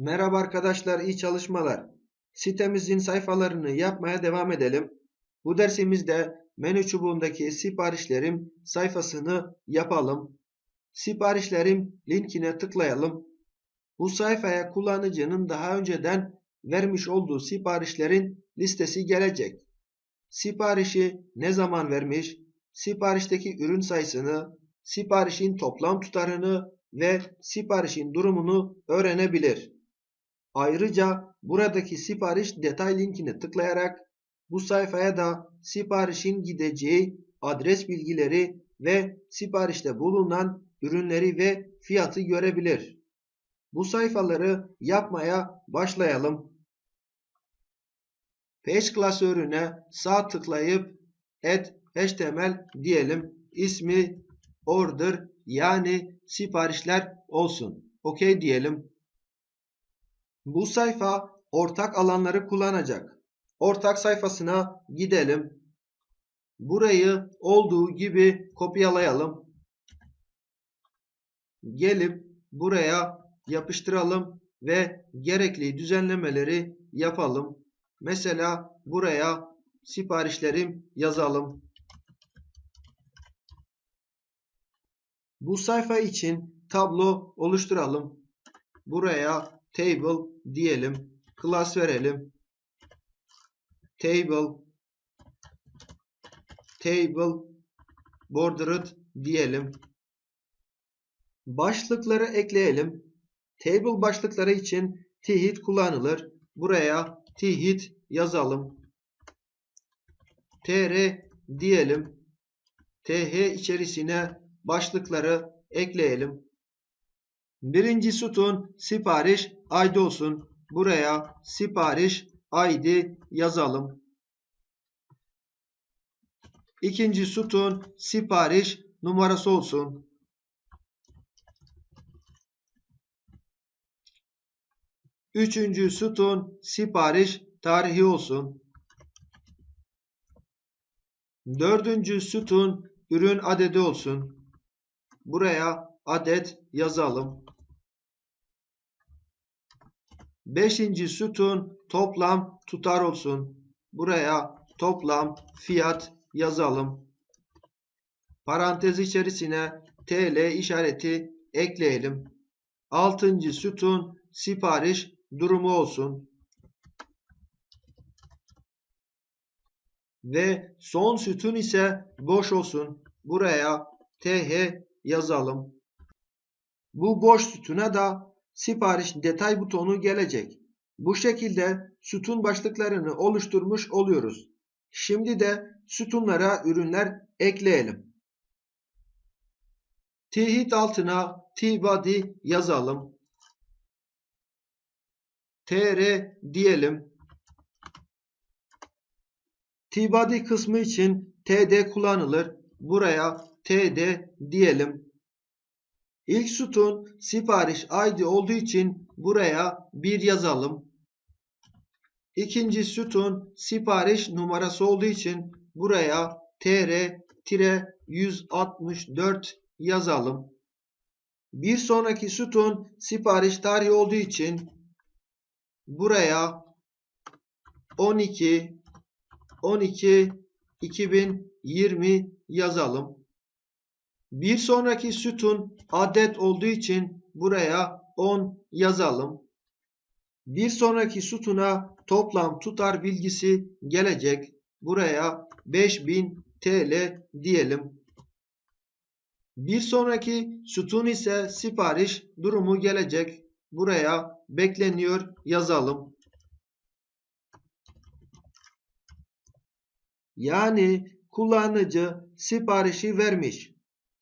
Merhaba arkadaşlar, iyi çalışmalar. Sitemizin sayfalarını yapmaya devam edelim. Bu dersimizde menü çubuğundaki siparişlerim sayfasını yapalım. Siparişlerim linkine tıklayalım. Bu sayfaya kullanıcının daha önceden vermiş olduğu siparişlerin listesi gelecek. Siparişi ne zaman vermiş, siparişteki ürün sayısını, siparişin toplam tutarını ve siparişin durumunu öğrenebilir. Ayrıca buradaki sipariş detay linkine tıklayarak bu sayfaya da siparişin gideceği adres bilgileri ve siparişte bulunan ürünleri ve fiyatı görebilir. Bu sayfaları yapmaya başlayalım. Page klasörüne sağ tıklayıp add html diyelim. İsmi order yani siparişler olsun. OK diyelim. Bu sayfa ortak alanları kullanacak. Ortak sayfasına gidelim. Burayı olduğu gibi kopyalayalım. Gelip buraya yapıştıralım ve gerekli düzenlemeleri yapalım. Mesela buraya siparişlerim yazalım. Bu sayfa için tablo oluşturalım. Buraya table diyelim. Class verelim. Table table bordered diyelim. Başlıkları ekleyelim. Table başlıkları için thit kullanılır. Buraya thit yazalım. tr diyelim. th içerisine başlıkları ekleyelim. Birinci sütun sipariş ID olsun. Buraya sipariş ID yazalım. İkinci sütun sipariş numarası olsun. Üçüncü sütun sipariş tarihi olsun. Dördüncü sütun ürün adedi olsun. Buraya adet yazalım. Beşinci sütun toplam tutar olsun. Buraya toplam fiyat yazalım. Parantez içerisine TL işareti ekleyelim. Altıncı sütun sipariş durumu olsun. Ve son sütun ise boş olsun. Buraya TH yazalım. Bu boş sütuna da sipariş detay butonu gelecek. Bu şekilde sütun başlıklarını oluşturmuş oluyoruz. Şimdi de sütunlara ürünler ekleyelim. Tihit altına T-body yazalım. TR diyelim. T-body kısmı için TD kullanılır. Buraya TD diyelim. İlk sütun sipariş ID olduğu için buraya 1 yazalım. İkinci sütun sipariş numarası olduğu için buraya TR-164 yazalım. Bir sonraki sütun sipariş tarihi olduğu için buraya 12 12 2020 yazalım. Bir sonraki sütun adet olduğu için buraya 10 yazalım. Bir sonraki sütuna toplam tutar bilgisi gelecek. Buraya 5000 TL diyelim. Bir sonraki sütun ise sipariş durumu gelecek. Buraya bekleniyor yazalım. Yani kullanıcı siparişi vermiş.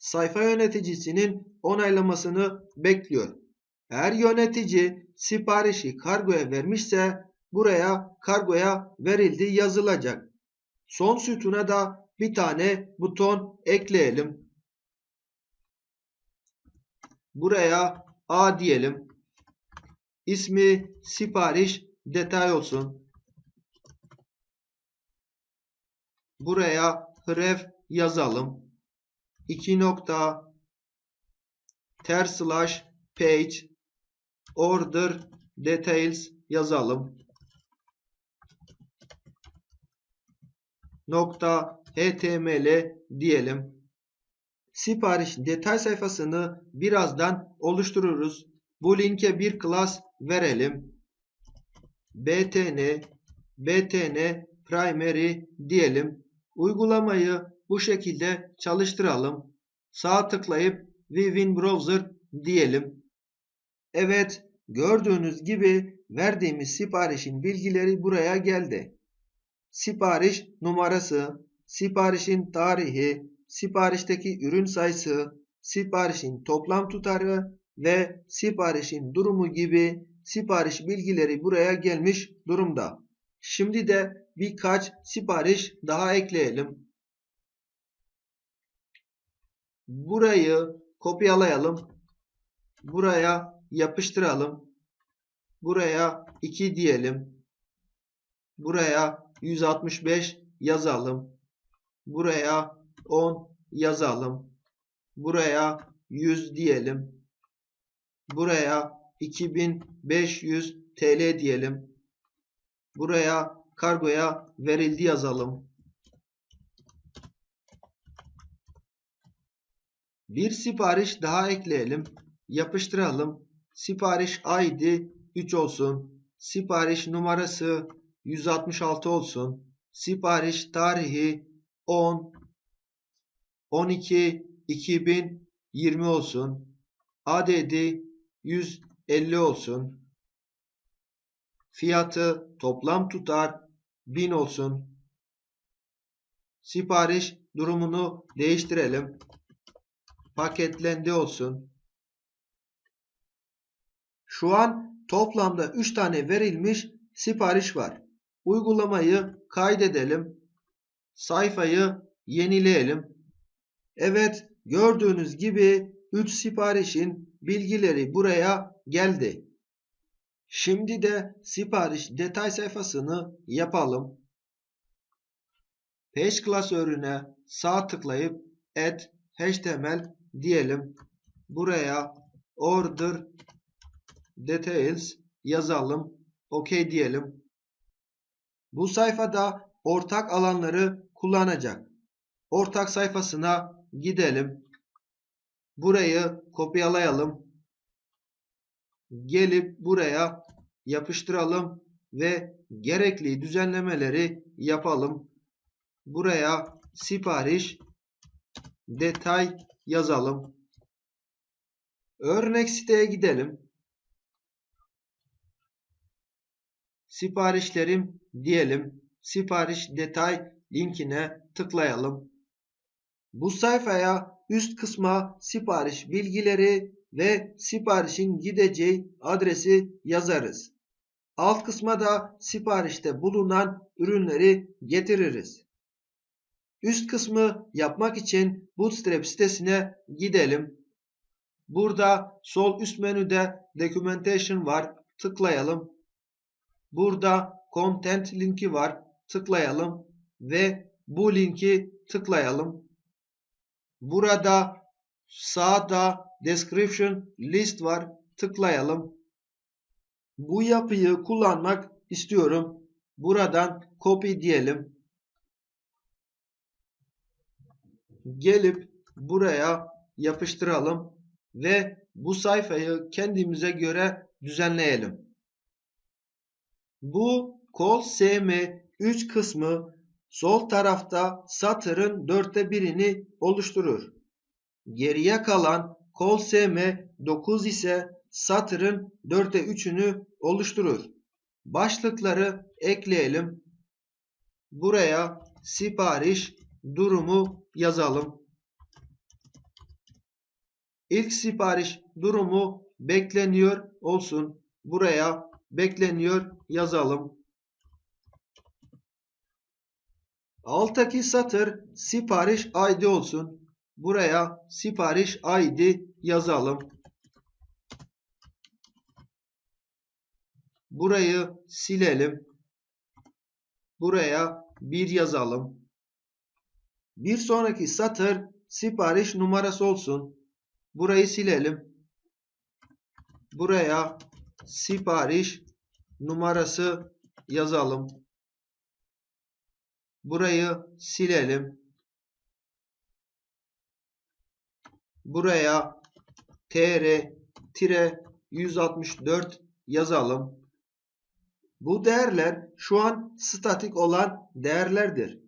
Sayfa yöneticisinin onaylamasını bekliyor. Eğer yönetici siparişi kargoya vermişse buraya kargoya verildi yazılacak. Son sütuna da bir tane buton ekleyelim. Buraya A diyelim. İsmi sipariş detay olsun. Buraya href yazalım. 2 nokta ter slash page order details yazalım. Nokta html diyelim. Sipariş detay sayfasını birazdan oluştururuz. Bu linke bir class verelim. btn btn primary diyelim. Uygulamayı bu şekilde çalıştıralım. Sağ tıklayıp Vivin Browser diyelim. Evet, gördüğünüz gibi verdiğimiz siparişin bilgileri buraya geldi. Sipariş numarası, siparişin tarihi, siparişteki ürün sayısı, siparişin toplam tutarı ve siparişin durumu gibi sipariş bilgileri buraya gelmiş durumda. Şimdi de birkaç sipariş daha ekleyelim. Burayı kopyalayalım. Buraya yapıştıralım. Buraya 2 diyelim. Buraya 165 yazalım. Buraya 10 yazalım. Buraya 100 diyelim. Buraya 2500 TL diyelim. Buraya kargoya verildi yazalım. Bir sipariş daha ekleyelim. Yapıştıralım. Sipariş ID 3 olsun. Sipariş numarası 166 olsun. Sipariş tarihi 10 12 2020 olsun. Adedi 150 olsun. Fiyatı toplam tutar 1000 olsun. Sipariş durumunu değiştirelim. Paketlendi olsun. Şu an toplamda 3 tane verilmiş sipariş var. Uygulamayı kaydedelim. Sayfayı yenileyelim. Evet gördüğünüz gibi 3 siparişin bilgileri buraya geldi. Şimdi de sipariş detay sayfasını yapalım. Page klasörüne sağ tıklayıp add html diyelim. Buraya order details yazalım. OK diyelim. Bu sayfada ortak alanları kullanacak. Ortak sayfasına gidelim. Burayı kopyalayalım. Gelip buraya yapıştıralım ve gerekli düzenlemeleri yapalım. Buraya sipariş detay yazalım. Örnek siteye gidelim. Siparişlerim diyelim. Sipariş detay linkine tıklayalım. Bu sayfaya üst kısma sipariş bilgileri ve siparişin gideceği adresi yazarız. Alt kısma da siparişte bulunan ürünleri getiririz. Üst kısmı yapmak için Bootstrap sitesine gidelim. Burada sol üst menüde Documentation var. Tıklayalım. Burada Content linki var. Tıklayalım ve bu linki tıklayalım. Burada sağda Description List var. Tıklayalım. Bu yapıyı kullanmak istiyorum. Buradan copy diyelim. Gelip buraya yapıştıralım ve bu sayfayı kendimize göre düzenleyelim. Bu kol SM3 kısmı sol tarafta satırın dörtte birini oluşturur. Geriye kalan kol SM9 ise satırın dörtte üçünü oluşturur. Başlıkları ekleyelim. Buraya sipariş durumu yazalım. İlk sipariş durumu bekleniyor olsun. Buraya bekleniyor yazalım. Alttaki satır sipariş ID olsun. Buraya sipariş ID yazalım. Burayı silelim. Buraya 1 yazalım. Bir sonraki satır sipariş numarası olsun. Burayı silelim. Buraya sipariş numarası yazalım. Burayı silelim. Buraya tr 164 yazalım. Bu değerler şu an statik olan değerlerdir.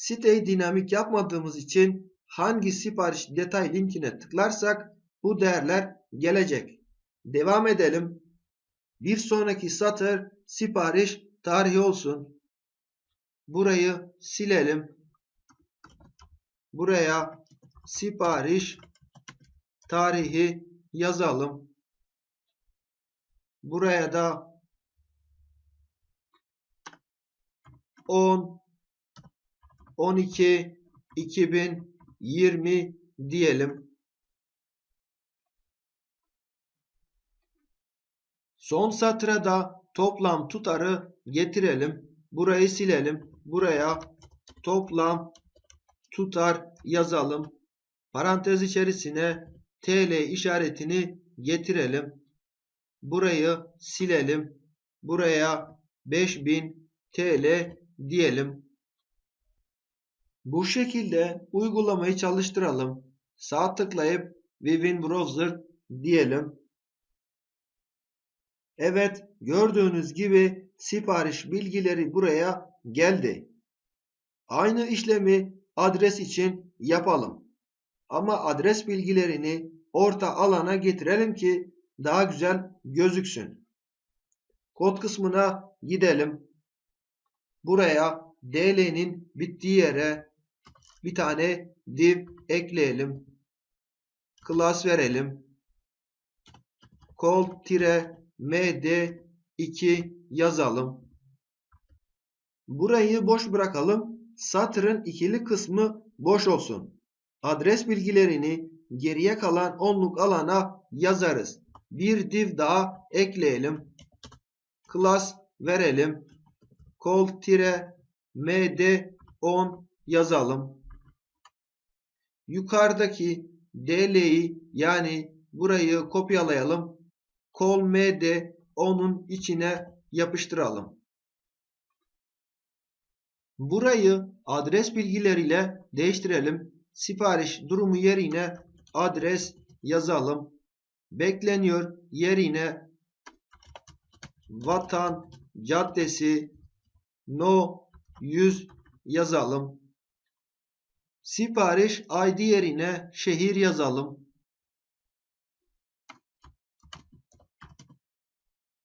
Siteyi dinamik yapmadığımız için hangi sipariş detay linkine tıklarsak bu değerler gelecek. Devam edelim. Bir sonraki satır sipariş tarihi olsun. Burayı silelim. Buraya sipariş tarihi yazalım. Buraya da 10 12 2020 diyelim. Son satıra da toplam tutarı getirelim. Burayı silelim. Buraya toplam tutar yazalım. Parantez içerisine TL işaretini getirelim. Burayı silelim. Buraya 5000 TL diyelim. Bu şekilde uygulamayı çalıştıralım. Sağ tıklayıp Within Browser diyelim. Evet gördüğünüz gibi sipariş bilgileri buraya geldi. Aynı işlemi adres için yapalım. Ama adres bilgilerini orta alana getirelim ki daha güzel gözüksün. Kod kısmına gidelim. Buraya DL'nin bittiği yere bir tane div ekleyelim. Class verelim. call-md2 yazalım. Burayı boş bırakalım. Satırın ikili kısmı boş olsun. Adres bilgilerini geriye kalan onluk alana yazarız. Bir div daha ekleyelim. Class verelim. call-md10 yazalım. Yukarıdaki dl'yi yani burayı kopyalayalım. call-md10'un içine yapıştıralım. Burayı adres bilgileriyle değiştirelim. Sipariş durumu yerine adres yazalım. Bekleniyor yerine Vatan Caddesi No 100 yazalım. Sipariş ID yerine şehir yazalım.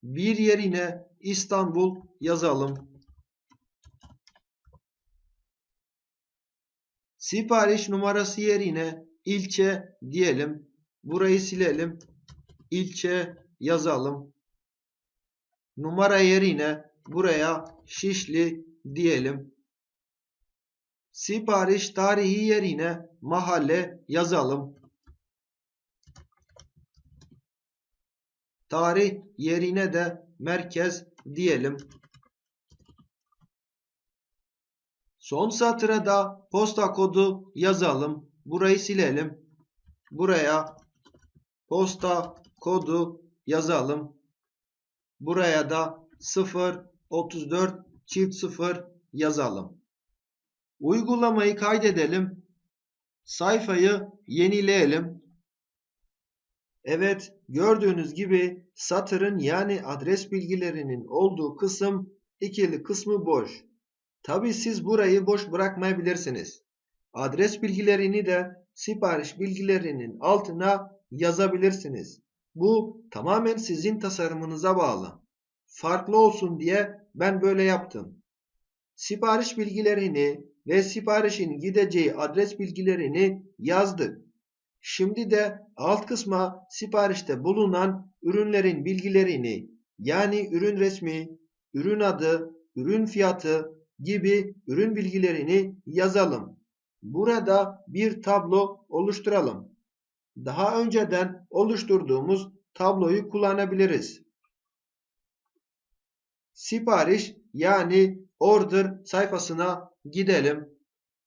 Bir yerine İstanbul yazalım. Sipariş numarası yerine ilçe diyelim. Burayı silelim. İlçe yazalım. Numara yerine buraya Şişli diyelim. Sipariş tarihi yerine mahalle yazalım. Tarih yerine de merkez diyelim. Son satıra da posta kodu yazalım. Burayı silelim. Buraya posta kodu yazalım. Buraya da 0 34 çift 0 yazalım. Uygulamayı kaydedelim. Sayfayı yenileyelim. Evet gördüğünüz gibi satırın yani adres bilgilerinin olduğu kısım ikili kısmı boş. Tabi siz burayı boş bırakmayabilirsiniz. Adres bilgilerini de sipariş bilgilerinin altına yazabilirsiniz. Bu tamamen sizin tasarımınıza bağlı. Farklı olsun diye ben böyle yaptım. Sipariş bilgilerini ve siparişin gideceği adres bilgilerini yazdık. Şimdi de alt kısma siparişte bulunan ürünlerin bilgilerini yani ürün resmi, ürün adı, ürün fiyatı gibi ürün bilgilerini yazalım. Burada bir tablo oluşturalım. Daha önceden oluşturduğumuz tabloyu kullanabiliriz. Sipariş yani order sayfasına gidelim.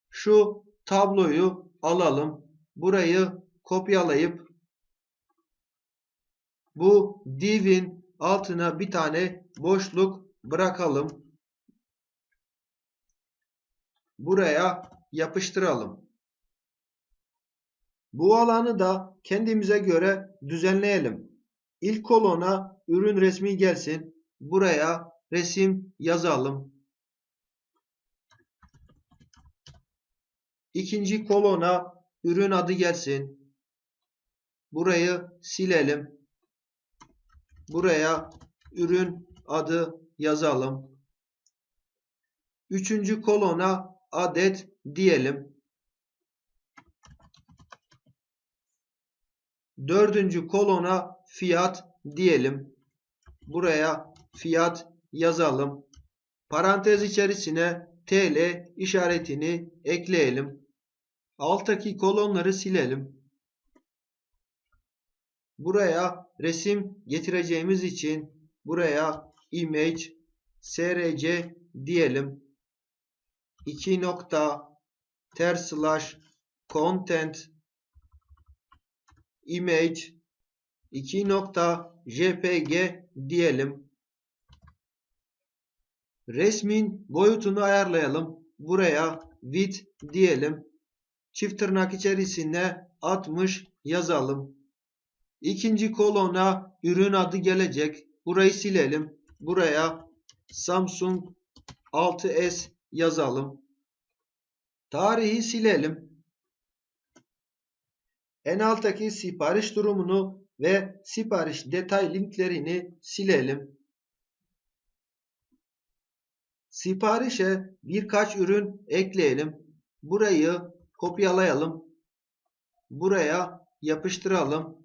Şu tabloyu alalım. Burayı kopyalayıp bu divin altına bir tane boşluk bırakalım. Buraya yapıştıralım. Bu alanı da kendimize göre düzenleyelim. İlk kolona ürün resmi gelsin. Buraya resim yazalım. İkinci kolona ürün adı gelsin. Burayı silelim. Buraya ürün adı yazalım. Üçüncü kolona adet diyelim. Dördüncü kolona fiyat diyelim. Buraya fiyat yazalım. Parantez içerisine TL işaretini ekleyelim. Alttaki kolonları silelim. Buraya resim getireceğimiz için buraya image src diyelim. 2 nokta ter slash content image 2 nokta jpg diyelim. Resmin boyutunu ayarlayalım. Buraya width diyelim. Çift tırnak içerisinde 60 yazalım. İkinci kolona ürün adı gelecek. Burayı silelim. Buraya Samsung 6S yazalım. Tarihi silelim. En alttaki sipariş durumunu ve sipariş detay linklerini silelim. Siparişe birkaç ürün ekleyelim. Burayı kopyalayalım. Buraya yapıştıralım.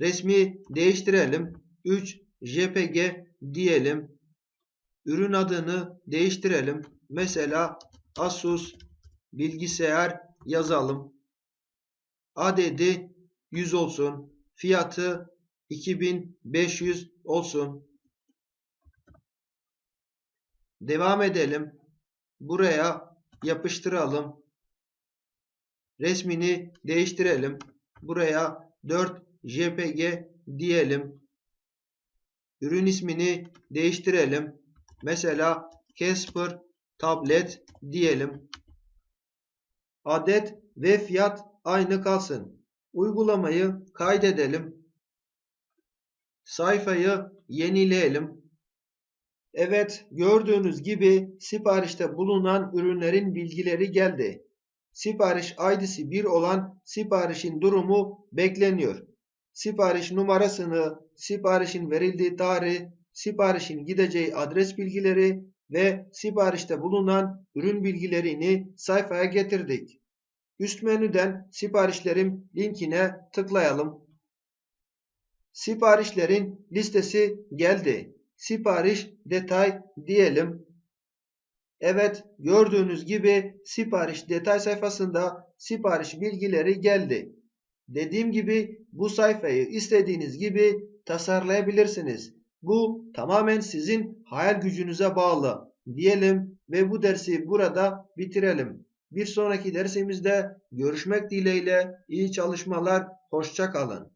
Resmi değiştirelim. 3 JPG diyelim. Ürün adını değiştirelim. Mesela Asus bilgisayar yazalım. Adedi 100 olsun. Fiyatı 2500 olsun. Devam edelim. Buraya yapıştıralım. Resmini değiştirelim. Buraya 4 JPG diyelim. Ürün ismini değiştirelim. Mesela Casper tablet diyelim. Adet ve fiyat aynı kalsın. Uygulamayı kaydedelim. Sayfayı yenileyelim. Evet gördüğünüz gibi siparişte bulunan ürünlerin bilgileri geldi. Sipariş ID'si 1 olan siparişin durumu bekleniyor. Sipariş numarasını, siparişin verildiği tarih, siparişin gideceği adres bilgileri ve siparişte bulunan ürün bilgilerini sayfaya getirdik. Üst menüden siparişlerim linkine tıklayalım. Siparişlerin listesi geldi. Sipariş detay diyelim. Evet gördüğünüz gibi sipariş detay sayfasında sipariş bilgileri geldi. Dediğim gibi bu sayfayı istediğiniz gibi tasarlayabilirsiniz. Bu tamamen sizin hayal gücünüze bağlı diyelim ve bu dersi burada bitirelim. Bir sonraki dersimizde görüşmek dileğiyle iyi çalışmalar, hoşça kalın.